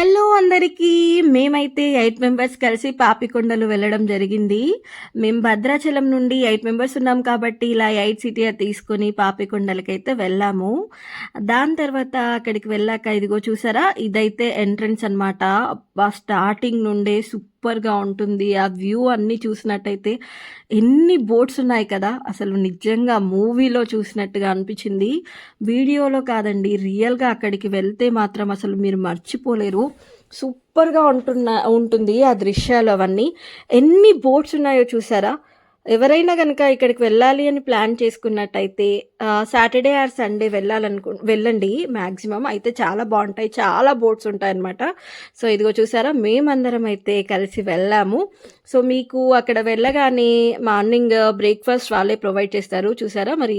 Hello అందరికీ. మేమైతే eight members కలిసి పాపికొండలు వెళ్ళడం జరిగింది. మేము భద్రాచలం నుండి ఎయిట్ మెంబర్స్ ఉన్నాం కాబట్టి ఇలా ఎయిట్ సిటీ తీసుకొని పాపికొండలకైతే వెళ్ళాము. దాని తర్వాత అక్కడికి వెళ్ళాక ఇదిగో చూసారా? ఇదైతే ఎంట్రన్స్ అనమాట స్టార్టింగ్ నుండే సూపర్గా ఉంటుంది. ఆ వ్యూ అన్నీ చూసినట్టయితే ఎన్ని బోట్స్ ఉన్నాయి కదా! అసలు నిజంగా మూవీలో చూసినట్టుగా అనిపించింది. వీడియోలో కాదండి రియల్గా అక్కడికి వెళ్తే మాత్రం అసలు మీరు మర్చిపోలేరు. సూపర్గా ఉంటున్న ఉంటుంది ఆ దృశ్యాలు అవన్నీ. ఎన్ని బోట్స్ ఉన్నాయో చూసారా? ఎవరైనా కనుక ఇక్కడికి వెళ్ళాలి అని ప్లాన్ చేసుకున్నట్టయితే సాటర్డే ఆర్ సండే వెళ్ళాలనుకు వెళ్ళండి. మ్యాక్సిమం అయితే చాలా బాగుంటాయి. చాలా బోట్స్ ఉంటాయి అన్నమాట సో ఇదిగో చూసారా? మేమందరం అయితే కలిసి వెళ్ళాము. సో మీకు అక్కడ వెళ్ళగానే మార్నింగ్ బ్రేక్ఫాస్ట్ వాళ్ళే ప్రొవైడ్ చేస్తారు. చూసారా? మరి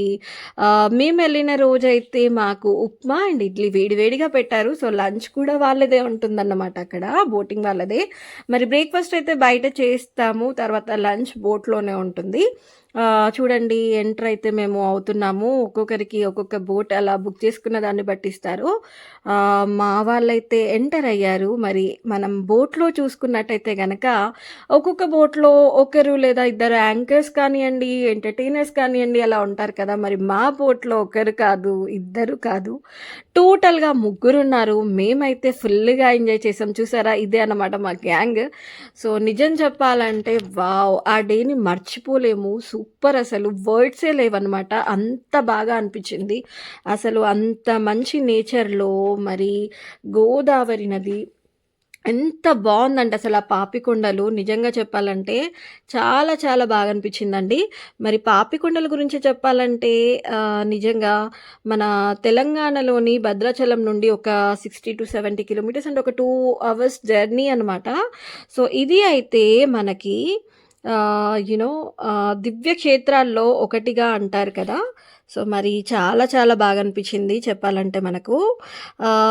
మేము వెళ్ళిన రోజైతే మాకు ఉప్మా అండ్ ఇడ్లీ వేడివేడిగా పెట్టారు. సో లంచ్ కూడా వాళ్ళదే ఉంటుందన్నమాట అక్కడ. బోటింగ్ వాళ్ళదే. మరి బ్రేక్ఫాస్ట్ అయితే బయట చేస్తాము. తర్వాత లంచ్ బోట్లోనే ఉంటుంది. ఉంటుంది. చూడండి ఎంటర్ అయితే మేము అవుతున్నాము. ఒక్కొక్కరికి ఒక్కొక్క బోట్ అలా బుక్ చేసుకున్న దాన్ని బట్టి ఇస్తారు మా వాళ్ళైతే ఎంటర్ అయ్యారు. మరి మనం బోట్లో చూసుకున్నట్టయితే గనక ఒక్కొక్క బోట్లో ఒకరు లేదా ఇద్దరు యాంకర్స్ కానివ్వండి ఎంటర్టైనర్స్ కానివ్వండి అలా ఉంటారు కదా. మరి మా బోట్లో ఒకరు కాదు ఇద్దరు కాదు. టోటల్గా ముగ్గురు ఉన్నారు మేమైతే ఫుల్గా ఎంజాయ్ చేసాం. చూసారా? ఇదే అన్నమాట మా గ్యాంగ్. సో నిజం చెప్పాలంటే వావ్! ఆ డేని మర్చిపోలేము. సూపర్ అసలు. వర్డ్సే లేవన్నమాట. అంత బాగా అనిపించింది. అసలు అంత మంచి నేచర్లో మరి గోదావరి నది ఎంత బాగుందంటే అసలు ఆ పాపికొండలు. నిజంగా చెప్పాలంటే చాలా చాలా బాగా అనిపించిందండి. మరి పాపికొండల గురించి చెప్పాలంటే నిజంగా మన తెలంగాణలోని భద్రాచలం నుండి ఒక సిక్స్టీ టు సెవెంటీ కిలోమీటర్స్ అంటే ఒక టూ అవర్స్ జర్నీ అనమాట సో ఇది అయితే మనకి యునో దివ్య క్షేత్రాల్లో ఒకటిగా అంటారు కదా. సో మరి చాలా చాలా బాగా అనిపించింది చెప్పాలంటే మనకు.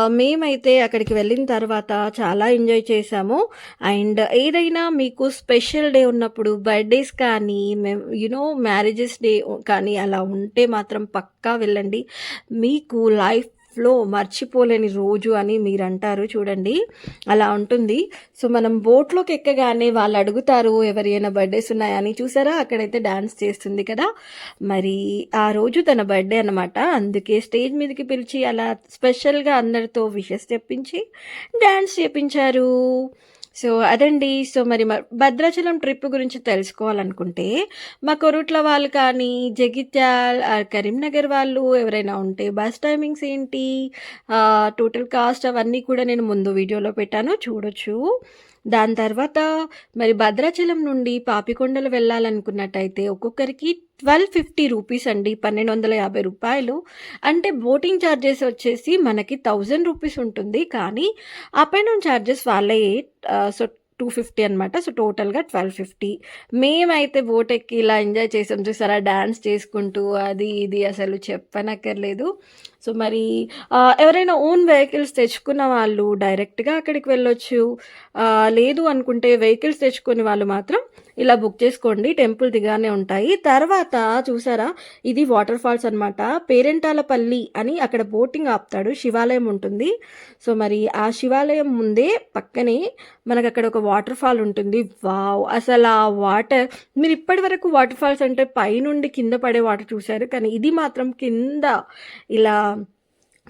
మేమైతే అక్కడికి వెళ్ళిన తర్వాత చాలా ఎంజాయ్ చేసాము అండ్ ఏదైనా మీకు స్పెషల్ డే ఉన్నప్పుడు బర్త్డేస్ కానీ యునో మ్యారేజెస్ డే కానీ అలా ఉంటే మాత్రం పక్కా వెళ్ళండి. మీకు లైఫ్ లైఫ్లో మర్చిపోలేని రోజు అని మీరు అంటారు చూడండి. అలా ఉంటుంది. సో మనం బోట్లోకి ఎక్కగానే వాళ్ళు అడుగుతారు ఎవరైనా బర్త్డేస్ ఉన్నాయని చూసారా? అక్కడైతే డాన్స్ చేస్తుంది కదా. మరి ఆ రోజు తన బర్త్డే అనమాట అందుకే స్టేజ్ మీదకి పిలిచి అలా స్పెషల్గా అందరితో విషెస్ చెప్పించి డ్యాన్స్ చేపించారు. సో అదండి. సో మరి భద్రాచలం ట్రిప్ గురించి తెలుసుకోవాలనుకుంటే మా కొరుట్ల వాళ్ళు కానీ జగిత్యాల్ కరీంనగర్ వాళ్ళు ఎవరైనా ఉంటే బస్ టైమింగ్స్ ఏంటి టోటల్ కాస్ట్ అవన్నీ కూడా నేను ముందు వీడియోలో పెట్టాను. చూడొచ్చు. దాని తర్వాత మరి భద్రాచలం నుండి పాపికొండలు వెళ్ళాలనుకున్నట్టయితే ఒక్కొక్కరికి ట్వెల్వ్ ఫిఫ్టీ రూపీస్ అండి పన్నెండు వందల యాభై రూపాయలు. అంటే బోటింగ్ ఛార్జెస్ వచ్చేసి మనకి థౌజండ్ రూపీస్ ఉంటుంది. కానీ అప్ అండ్ డౌన్ ఛార్జెస్ వాళ్ళే సో టూ ఫిఫ్టీ అనమాట సో టోటల్గా ట్వెల్వ్ ఫిఫ్టీ. మేమైతే బోట్ ఎక్కి ఇలా ఎంజాయ్ చేసాం చూసారా? డ్యాన్స్ చేసుకుంటూ అది ఇది అసలు చెప్పనక్కర్లేదు. సో మరి ఎవరైనా ఓన్ వెహికల్స్ తెచ్చుకున్న వాళ్ళు డైరెక్ట్గా అక్కడికి వెళ్ళొచ్చు. లేదు అనుకుంటే వెహికల్స్ తెచ్చుకునే వాళ్ళు మాత్రం ఇలా బుక్ చేసుకోండి. టెంపుల్ దిగానే ఉంటాయి. తర్వాత చూసారా? ఇది వాటర్ ఫాల్స్ అనమాట పేరెంటాలపల్లి అని అక్కడ బోటింగ్ ఆపుతాడు. శివాలయం ఉంటుంది. సో మరి ఆ శివాలయం ముందే పక్కనే మనకు అక్కడ ఒక వాటర్ ఫాల్ ఉంటుంది. వావ్! అసలు ఆ వాటర్ మీరు ఇప్పటి వరకు వాటర్ ఫాల్స్ అంటే పైనుండి కింద పడే వాటర్ చూశారు. కానీ ఇది మాత్రం కింద ఇలా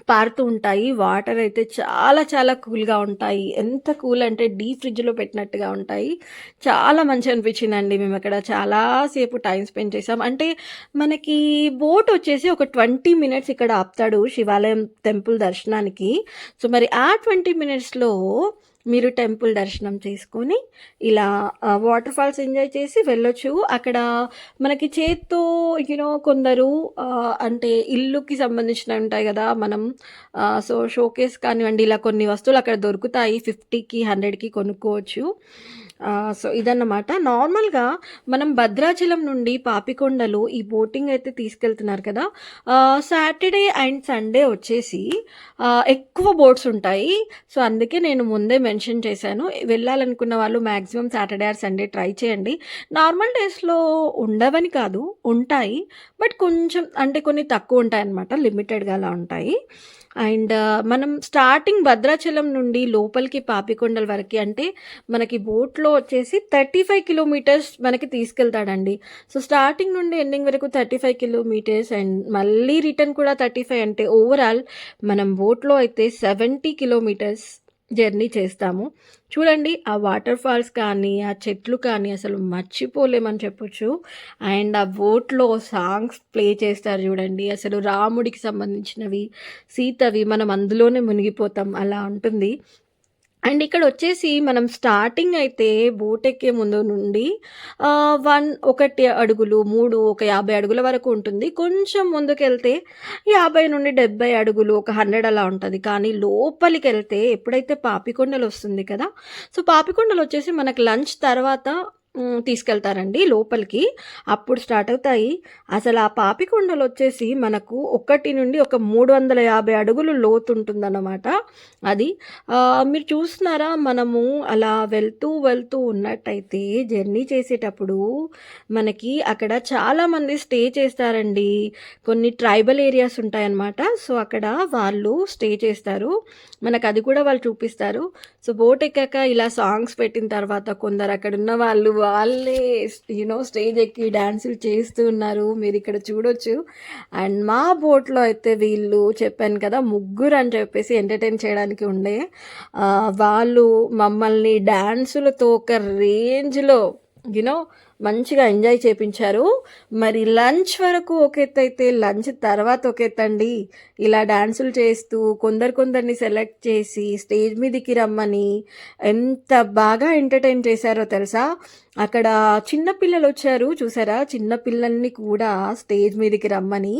పారుతూ ఉంటాయి. వాటర్ అయితే చాలా చాలా కూల్గా ఉంటాయి. ఎంత కూల్ అంటే డీప్ ఫ్రిడ్జ్లో పెట్టినట్టుగా ఉంటాయి. చాలా మంచి అనిపించిందండి. మేము అక్కడ చాలాసేపు టైం స్పెండ్ చేసాం. అంటే మనకి బోట్ వచ్చేసి ఒక ట్వంటీ మినిట్స్ ఇక్కడ ఆపుతాడు శివాలయం టెంపుల్ దర్శనానికి. సో మరి ఆ ట్వంటీ మినిట్స్లో మీరు టెంపుల్ దర్శనం చేసుకొని ఇలా వాటర్ ఫాల్స్ ఎంజాయ్ చేసి వెళ్ళొచ్చు. అక్కడ మనకి చేత్తో యూనో కొందరు అంటే ఇల్లుకి సంబంధించిన ఉంటాయి కదా మనం సో షోకేస్ కానివ్వండి ఇలా కొన్ని వస్తువులు అక్కడ దొరుకుతాయి. ఫిఫ్టీకి హండ్రెడ్కి కొనుక్కోవచ్చు. సో ఇదన్నమాట. నార్మల్గా మనం భద్రాచలం నుండి పాపికొండలు ఈ బోటింగ్ అయితే తీసుకెళ్తున్నారు కదా. సాటర్డే అండ్ సండే వచ్చేసి ఎక్కువ బోట్స్ ఉంటాయి. సో అందుకే నేను ముందే మెన్షన్ చేశాను. వెళ్ళాలనుకున్న వాళ్ళు maximum Saturday or Sunday try చేయండి. నార్మల్ డేస్లో ఉండవని కాదు ఉంటాయి. బట్ కొంచెం అంటే కొన్ని తక్కువ ఉంటాయి అన్నమాట లిమిటెడ్గా అలా ఉంటాయి. అండ్ మనం స్టార్టింగ్ భద్రాచలం నుండి లోపలికి పాపికొండల వరకు అంటే మనకి బోట్‌లో వచ్చేసి 35 కిలోమీటర్స్ మనకి తీసుకెళ్తాడండి. సో, స్టార్టింగ్ నుండి ఎండింగ్ వరకు 35 కిలోమీటర్స్ అండ్ మళ్ళీ రిటర్న్ కూడా 35 అంటే ఓవరాల్ మనం బోట్‌లో అయితే 70 కిలోమీటర్స్ జర్నీ చేస్తాము. చూడండి ఆ వాటర్ ఫాల్స్ కానీ, ఆ చెట్లు కానీ అసలు మర్చిపోలేమని చెప్పొచ్చు. అండ్ ఆ బోట్‌లో సాంగ్స్ ప్లే చేస్తారు చూడండి. అసలు రాముడికి సంబంధించినవి, సీతవి మనం అందులోనే మునిగిపోతాం అలా ఉంటుంది. అండ్ ఇక్కడ వచ్చేసి మనం స్టార్టింగ్ అయితే బోట్ ఎక్కే ముందు నుండి వన్ ఒకటి అడుగులు, మూడు ఒక 50 అడుగుల వరకు ఉంటుంది. కొంచెం ముందుకెళ్తే 50-70 అడుగులు, ఒక 100 అలా ఉంటుంది కానీ లోపలికి వెళ్తే ఎప్పుడైతే పాపికొండలు వస్తుంది కదా! సో, పాపికొండలు వచ్చేసి మనకు లంచ్ తర్వాత తీసుకెళ్తారండి లోపలికి. అప్పుడు స్టార్ట్ అవుతాయి. అసలు ఆ పాపికొండలొచ్చేసి మనకు ఒకటి నుండి ఒక 350 అడుగులు లోతు ఉంటుందన్నమాట అది. మీరు చూస్తున్నారా మనము అలా వెళ్తూ, వెళ్తూ ఉన్నట్టయితే జర్నీ చేసేటప్పుడు మనకి అక్కడ చాలామంది స్టే చేస్తారండి. కొన్ని ట్రైబల్ ఏరియాస్ ఉంటాయన్నమాట. సో, అక్కడ వాళ్ళు స్టే చేస్తారు. మనకు అది కూడా వాళ్ళు చూపిస్తారు. సో, బోట్ ఎక్కాక ఇలా సాంగ్స్ పెట్టిన తర్వాత కొందరు అక్కడ ఉన్న వాళ్ళు వాళ్ళే యూనో స్టేజ్ ఎక్కి డాన్సులు చేస్తూ ఉన్నారు. మీరు ఇక్కడ చూడొచ్చు. అండ్ మా బోట్‌లో అయితే వీళ్ళు చెప్పాను కదా! ముగ్గురు అని చెప్పేసి ఎంటర్‌టైన్ చేయడానికి ఉండే. వాళ్ళు మమ్మల్ని డాన్సులతో ఒక రేంజ్‌లో యునో మంచిగా ఎంజాయ్ చేపించారు. మరి లంచ్ వరకు ఒక ఎత్తైతే లంచ్ తర్వాత ఒక ఎత్తండి. ఇలా డాన్సులు చేస్తూ కొందరు కొందరిని సెలెక్ట్ చేసి స్టేజ్ మీదకి రమ్మని ఎంత బాగా ఎంటర్‌టైన్ చేశారో తెలుసా? అక్కడ చిన్న పిల్లలొచ్చారు చూసారా? చిన్న పిల్లల్ని కూడా స్టేజ్ మీదకి రమ్మని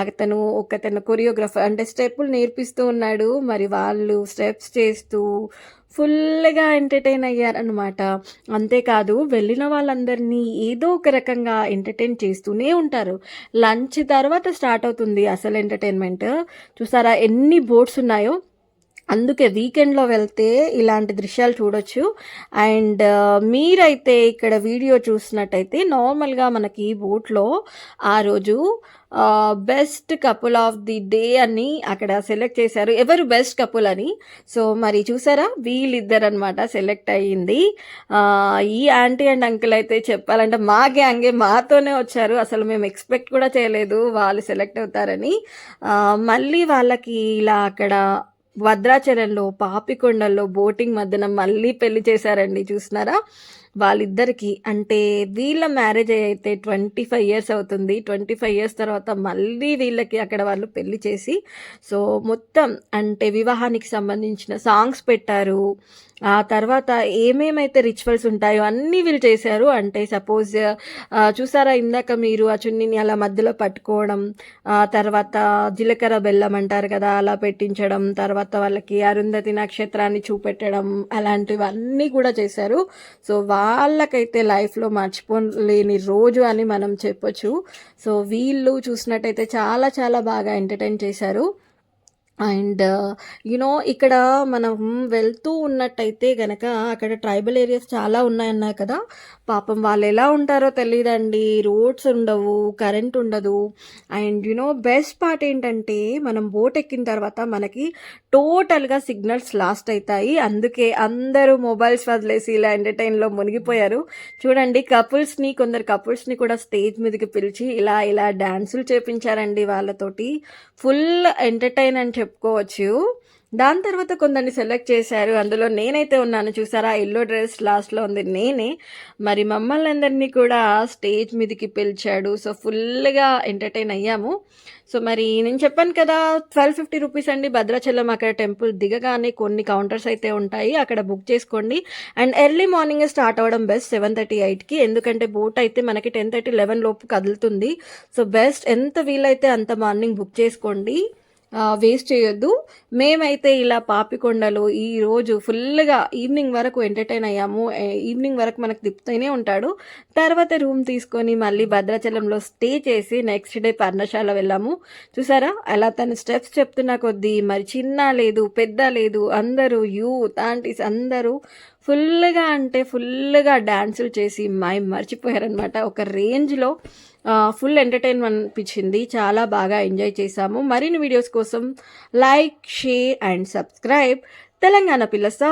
అతను ఒకతను కొరియోగ్రాఫర్ అంటే స్టెప్పులు నేర్పిస్తూ ఉన్నాడు. మరి వాళ్ళు స్టెప్స్ చేస్తూ ఫుల్‌గా ఎంటర్‌టైన్ అయ్యారనమాట అంతేకాదు వెళ్ళిన వాళ్ళందరినీ ఏదో ఒక రకంగా ఎంటర్‌టైన్ చేస్తూనే ఉంటారు. లంచ్ తర్వాత స్టార్ట్ అవుతుంది అసలు ఎంటర్‌టైన్‌మెంట్. చూసారా ఎన్ని బోట్స్ ఉన్నాయో? అందుకే వీకెండ్‌లో వెళ్తే ఇలాంటి దృశ్యాలు చూడొచ్చు. అండ్ మీరైతే ఇక్కడ వీడియో చూసినట్టయితే నార్మల్‌గా మనకి బోట్‌లో ఆ రోజు best couple of the day అని అక్కడ సెలెక్ట్ చేశారు. ఎవరు బెస్ట్ కపుల్ అని. సో, మరి చూసారా? వీళ్ళిద్దరన్నమాట సెలెక్ట్ అయ్యింది. ఈ ఆంటీ అండ్ అంకుల్ అయితే చెప్పాలంటే మా గ్యాంగే మాతోనే వచ్చారు. అసలు మేము ఎక్స్‌పెక్ట్ కూడా చేయలేదు వాళ్ళు సెలెక్ట్ అవుతారని. మళ్ళీ వాళ్ళకి ఇలా అక్కడ భద్రాచలంలో, పాపికొండల్లో బోటింగ్ మధ్యన మళ్ళీ పెళ్ళి చేశారండి చూసినారా వాళ్ళిద్దరికి అంటే వీళ్ళ మ్యారేజ్ అయితే ట్వంటీ ఫైవ్ ఇయర్స్ అవుతుంది. 25 ఇయర్స్ తర్వాత మళ్ళీ వీళ్ళకి అక్కడ వాళ్ళు పెళ్ళి చేసి సో, మొత్తం అంటే వివాహానికి సంబంధించిన సాంగ్స్ పెట్టారు. ఆ తర్వాత ఏమేమైతే రిచువల్స్ ఉంటాయో అన్నీ వీళ్ళు చేశారు. అంటే సపోజ్ చూసారా ఇందాక మీరు ఆ చున్నీని అలా మధ్యలో పట్టుకోవడం, తర్వాత జీలకర్ర బెల్లం అంటారు కదా! అలా పెట్టించడం, తర్వాత వాళ్ళకి అరుంధతి నక్షత్రాన్ని చూపెట్టడం అలాంటివన్నీ కూడా చేశారు. సో, వాళ్ళకైతే లైఫ్‌లో మర్చిపోలేని రోజు అని మనం చెప్పొచ్చు. సో, వీళ్ళు చూసినట్టయితే చాలా చాలా బాగా ఎంటర్‌టైన్ చేశారు. అండ్ యునో ఇక్కడ మనం వెళ్తూ ఉన్నట్టయితే గనక అక్కడ ట్రైబల్ ఏరియాస్ చాలా ఉన్నాయన్నా కదా! పాపం వాళ్ళు ఎలా ఉంటారో తెలియదండి రోడ్స్ ఉండవు, కరెంట్ ఉండదు. అండ్ యునో బెస్ట్ పార్ట్ ఏంటంటే మనం బోట్ ఎక్కిన తర్వాత మనకి టోటల్‌గా సిగ్నల్స్ లాస్ట్ అవుతాయి అందుకే అందరూ మొబైల్స్ వదిలేసి ఇలా ఎంటర్‌టైన్‌లో మునిగిపోయారు. చూడండి కపుల్స్‌ని కొందరు కపుల్స్‌ని కూడా స్టేజ్ మీదకి పిలిచి ఇలా ఇలా డ్యాన్సులు చేపించారండి వాళ్ళతోటి. ఫుల్ ఎంటర్‌టైన్ అని చెప్పుకోవచ్చు. దాని తర్వాత కొందరిని సెలెక్ట్ చేశారు. అందులో నేనైతే ఉన్నాను చూసారా? ఎల్లో డ్రెస్ లాస్ట్‌లో ఉంది నేనే. మరి మమ్మల్ని అందరినీ కూడా స్టేజ్ మీదకి పిలిచాడు. సో, ఫుల్‌గా ఎంటర్‌టైన్ అయ్యాము. సో, మరి నేను చెప్పాను కదా! 1250 రూపీస్ అండి భద్రాచలం అక్కడ టెంపుల్ దిగగానే కొన్ని కౌంటర్స్ అయితే ఉంటాయి. అక్కడ బుక్ చేసుకోండి. అండ్ ఎర్లీ మార్నింగ్ స్టార్ట్ అవ్వడం బెస్ట్ 7:30, 8కి ఎందుకంటే బోట్ అయితే మనకి 10:30, 11 లోపు కదులుతుంది. సో, బెస్ట్ ఎంత వీలైతే అంత మార్నింగ్ బుక్ చేసుకోండి. వేస్ట్ చేయొద్దు. మేమైతే ఇలా పాపికొండలు ఈరోజు ఫుల్‌గా ఈవినింగ్ వరకు ఎంటర్‌టైన్ అయ్యాము. ఈవినింగ్ వరకు మనకు తిప్పుతూనే ఉంటాడు. తర్వాత రూమ్ తీసుకొని మళ్ళీ భద్రాచలంలో స్టే చేసి నెక్స్ట్ డే పర్ణశాల వెళ్ళాము. చూసారా? అలా తను స్టెప్స్ చెప్తున్న కొద్దీ మరి చిన్న లేదు, పెద్ద లేదు అందరూ యూత్, ఆంటీస్ అందరూ ఫుల్‌గా అంటే ఫుల్‌గా డ్యాన్సులు చేసి మై మర్చిపోయారనమాట. ఒక రేంజ్‌లో ఫుల్ ఎంటర్‌టైన్‌మెంట్ అనిపించింది. చాలా బాగా ఎంజాయ్ చేశాము. మరిన్ని వీడియోస్ కోసం like, share and subscribe Telangana పిల్ల సో